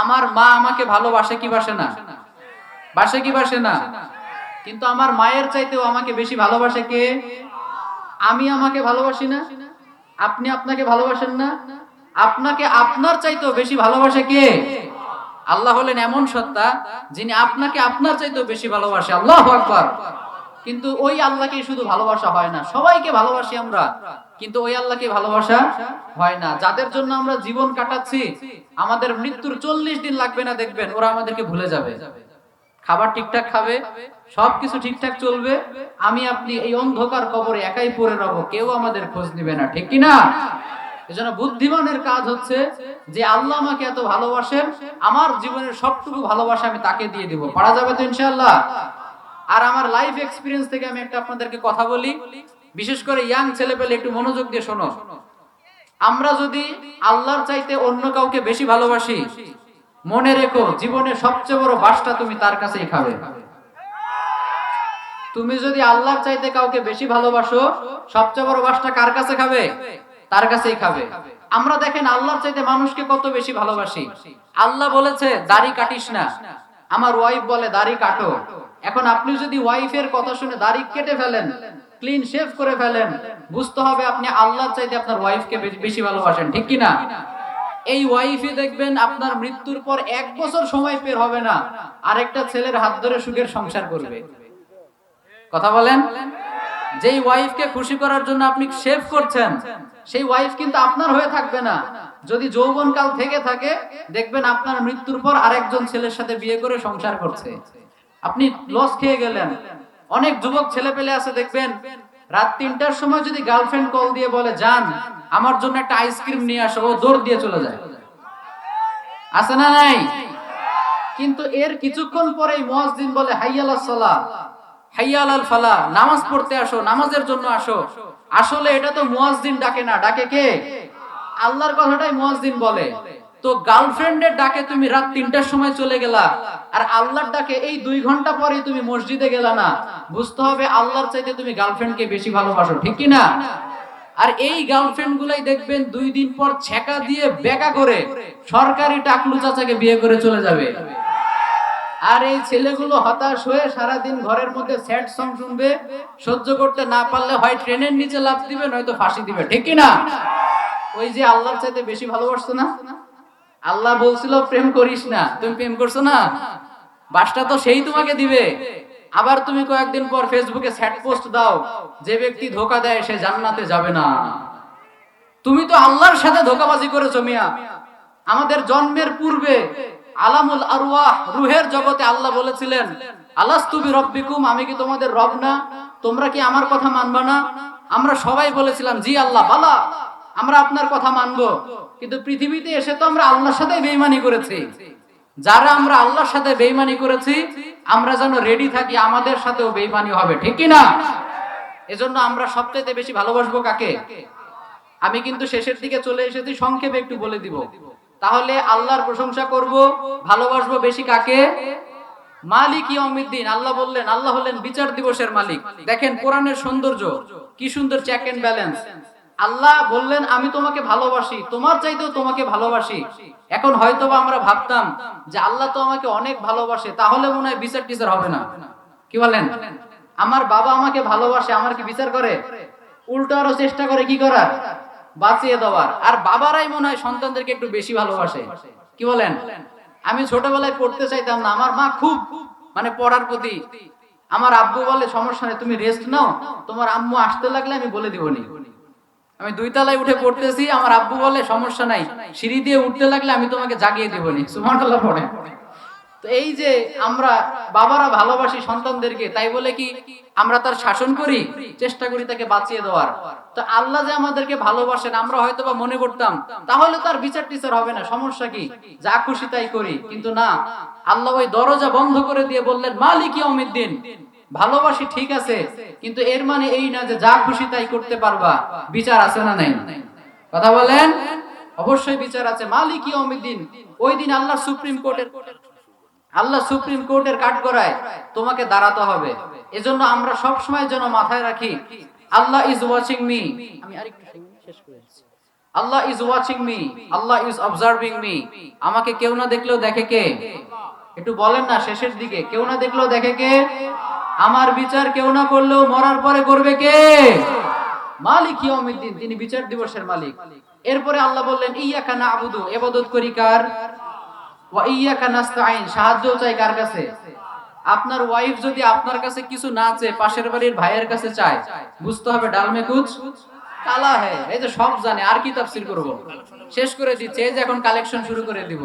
আমার মা আমাকে ভালোবাসে কি বাসে না? বাসে কি বাসে না? কিন্তু আমার মায়ের চাইতেও আমাকে বেশি ভালোবাসে কে? আমি আমাকে ভালোবাসি না? আপনি আপনাকে ভালোবাসেন না? আপনাকে আপনার চাইতেও বেশি ভালোবাসে কে? আল্লাহ হলেন এমন সত্তা যিনি আপনাকে আপনার চাইতেও বেশি ভালোবাসে। আল্লাহ আকবার। কিন্তু ওই আল্লাহকে শুধু ভালোবাসা হয় না। সবাইকে ভালোবাসি আমরা, কিন্তু ওই আল্লাহকে ভালোবাসা হয় না। যাদের জন্য আমরা জীবন কাটাচ্ছি, আমাদের মৃত্যুর চল্লিশ দিন লাগবে না, দেখবেন ওরা আমাদেরকে ভুলে যাবে। খাবার ঠিকঠাক খাবে, সবকিছু ঠিকঠাক চলবে, আমি আপনি এই অন্ধকার কবরে একাই পড়ে রব, কেউ আমাদের খোঁজ নিবে না, ঠিক কি না এজন্য বুদ্ধিমানের কাজ হচ্ছে যে আল্লাহ আমাকে এত ভালোবাসেন, আমার জীবনের সবটুকু ভালোবাসা আমি তাকে দিয়ে দিব। পারা যাবে তো ইনশাআল্লাহ? আর আমার লাইফ এক্সপিরিয়েন্স থেকে আমি একটা আপনাদেরকে কথা বলি। বিশেষ করে ইয়াং ছেলে পেলে একটু মনোযোগ দিয়ে শোনো। আমরা যদি আল্লাহর চাইতে অন্য কাউকে বেশি ভালোবাসি, মনে রেখো জীবনের সবচেয়ে বড় বাসটা তুমি তার কাছেই খাবে। তুমি যদি আল্লাহর চাইতে কাউকে বেশি ভালোবাসো, সবচেয়ে বড় বাসটা কার কাছে খাবে? তার কাছেই খাবে। আমরা দেখেন আল্লাহর চাইতে মানুষকে কত বেশি ভালোবাসি। আল্লাহ বলেছে, দাড়ি কাটিস না। আমার ওয়াইফ বলে, দাড়ি কাটো। এখন আপনি যদি ওয়াইফের কথা শুনে দাড়ি কেটে ফেলেন ক্লিন শেভ করে ফেলেন, বুঝতে হবে আপনি আল্লাহর চাইতে আপনার ওয়াইফকে বেশি- ভালোবাসেন, ঠিক কি না এই ওয়াইফে দেখবেন আপনার মৃত্যুর পর এক বছর সময় পের হবে না, আরেকটা ছেলের হাত ধরে সুখের সংসার করবে। কথা বলেন? যেই ওয়াইফকে খুশি করার জন্য আপনি শেভ করছেন, সেই ওয়াইফ কিন্তু আপনার হয়ে থাকবে না। যদি যৌবনকাল থেকে থাকে, দেখবেন আপনার মৃত্যুর পর আরেকজন ছেলের সাথে বিয়ে করে সংসার করছে। আপনি লস খেয়ে গেলেন। অনেক যুবক ছেলে পেলে আছে, দেখবেন। রাত তিনটার সময় যদি গার্লফ্রেন্ড কল দিয়ে বলে, যান, আমার জন্য একটা আইসক্রিম নিয়ে আসো, ও দৌড় দিয়ে চলে যায়। আছে না নাই? কিন্তু এর কিছুক্ষণ পরেই মুয়াজ্জিন বলে হাইয়ালাস সালাহ হাইয়ালাল ফালা নামাজ পড়তে আসো, নামাজের জন্য আসো। আসলে এটা তো মুয়াজ্জিন ডাকে না, ডাকে কে? আল্লাহর কথাটাই মুয়াজ্জিন বলে। তো গার্লফ্রেন্ডের ডাকে তুমি রাত তিনটার সময় চলে গেলা। আর আল্লাহর ডাকে এই দুই ঘণ্টা পরে তুমি মসজিদে গেলা না। বুঝতে হবে আল্লাহর চাইতে তুমি গার্লফ্রেন্ডকে বেশি ভালোবাসো, ঠিক কি না? আর এই গার্লফ্রেন্ড গুলাই দেখবেন দুই দিন পর ছেকা দিয়ে বেকা করে সরকারি টাকলু চাচাকে বিয়ে করে চলে যাবে। আর এই ছেলেগুলো হতাশ হয়ে সারাদিন ঘরের মধ্যে স্যাড সং শুনবে, সহ্য করতে না পারলে হয় ট্রেনের নিচে লাফ দিবে, নয়তো ফাঁসি দিবে, ঠিক কি না? ওই যে আল্লাহর চাইতে বেশি ভালোবাসতো না? আল্লাহ বলছিল, প্রেম করিস না। তুমি প্রেম করছ না? বাসটা তো সেই তোমাকে দিবে। আবার তুমি কয়েকদিন পর ফেসবুকে স্যাড পোস্ট দাও। যে ব্যক্তি ধোকা দেয়, সে জান্নাতে যাবে না। তুমি তো আল্লাহর সাথে ধোকাবাজি করেছ মিয়া। আমাদের জন্মের পূর্বে আলামুল আরওয়াহ, রুহের জগতে আল্লাহ বলেছিলেন আলাস্তুবি রব্বিকুম আমি কি তোমাদের রব না? তোমরা কি আমার কথা মানবা না? আমরা সবাই বলেছিলাম, জি আল্লাহ, বালা। আমরা আপনার কথা মানবো, কিন্তু পৃথিবীতে এসে তো আমরা আল্লাহর সাথে বেইমানি করেছি। যারা আমরা আল্লাহর সাথে বেইমানি করেছি, আমরা যেন রেডি থাকি, আমাদের সাথেও বেইমানি হবে, ঠিক কি না? এজন্য আমরা সবচেয়ে বেশি ভালোবাসবো কাকে? আমি কিন্তু শেষের দিকে চলে এসেছি, সংক্ষেপে একটু বলে দিব। তাহলে আল্লাহর প্রশংসা করব, ভালোবাসবো বেশি কাকে? মালিক ইয়মিদ্দিন আল্লাহ বললেন, আল্লাহ হলেন বিচার দিবসের মালিক। দেখেন, কোরআনের সৌন্দর্য, কি সুন্দর চেক এন্ড ব্যালেন্স আল্লাহ বললেন, আমি তোমাকে ভালোবাসি, তোমার চাইতেও তোমাকে ভালোবাসি। এখন হয়তোবা আমরা ভাবতাম যে আল্লাহ তো আমাকে অনেক ভালোবাসে, তাহলে মনে হয় বিচার টিচার হবে না। কি বলেন? আমার বাবা আমাকে ভালোবাসে, আমার কি বিচার করে? উল্টো আরও চেষ্টা করে কি করার? বাঁচিয়ে দেওয়ার। আর বাবারাই মনে হয় সন্তানদেরকে একটু বেশি ভালোবাসে। কি বলেন? আমি ছোটবেলায় পড়তে চাইতাম না, আমার মা খুব মানে পড়ার প্রতি। আমার আব্বু বলে, সমস্যা নেই, তুমি রেস্ট নাও। তোমার আম্মু আসতে লাগলে আমি বলে দিবনি। আমি দুই তলায় উঠে পড়তেছি, আমার আব্বু বলে, সমস্যা নাই, সিঁড়ি দিয়ে উঠতে লাগলে আমি তোমাকে জাগিয়ে দিবনি সুবহানাল্লাহ পড়ে তো এই যে আমরা বাবারা ভালোবাসি সন্তানদেরকে, তাই বলে কি আমরা তার শাসন করি, চেষ্টা করি তাকে বাঁচিয়ে দেওয়ার। তো আল্লাহ যে আমাদেরকে ভালোবাসেন, আমরা হয়তো বা মনে করতাম, তাহলে তার বিচার টিচার হবে না, সমস্যা কি? যা খুশি তাই করি, কিন্তু না, আল্লাহ ওই দরজা বন্ধ করে দিয়ে বললেন, মালিক ইয়মিদ্দিন ভালোবাসি ঠিক আছে, কিন্তু এর মানে এই না যে যা খুশি তাই করতে পারবা। বিচার আছে না নাই? কথা বলেন? অবশ্যই বিচার আছে। মালিক ইয়মিদ্দিন ওই দিন আল্লাহ সুপ্রিম কোর্টের আল্লাহ সুপ্রিম কোর্টের কাঠ করায় তোমাকে দাঁড়াতে হবে। এজন্য আমরা সব সময় যেন মাথায় রাখি, আল্লাহ ইজ ওয়াচিং মি। আমি শেষ করে। Allah is watching me, Allah is observing me. আমাকে কেউ না দেখলেও দেখে কে? একটু বলেন না, শেষের দিকে। কেউ না দেখলেও দেখে কে? আমার বিচার কেউ না করলেও মরার পরে করবে কে? মালিক ইয়াউমিদ্দিন, তিনি বিচার দিবসের মালিক। এরপরে আল্লাহ বললেন, ইয়াকা নাবুদু ইবাদত করি কার? ওয়া ইয়াকা নাস্তাইন সাহায্য চাই কার কাছে? আপনার ওয়াইফ যদি আপনার কাছে কিছু না চেয়ে, পাশের বাড়ির ভাইয়ের কাছে চায়, বুঝতে হবে ডালমে কুচ কালা হ্যাঁ এই যে সব জানে, আর কি তাফসির করব? শেষ করে দিচ্ছে, এই যে এখন কালেকশন শুরু করে দিব।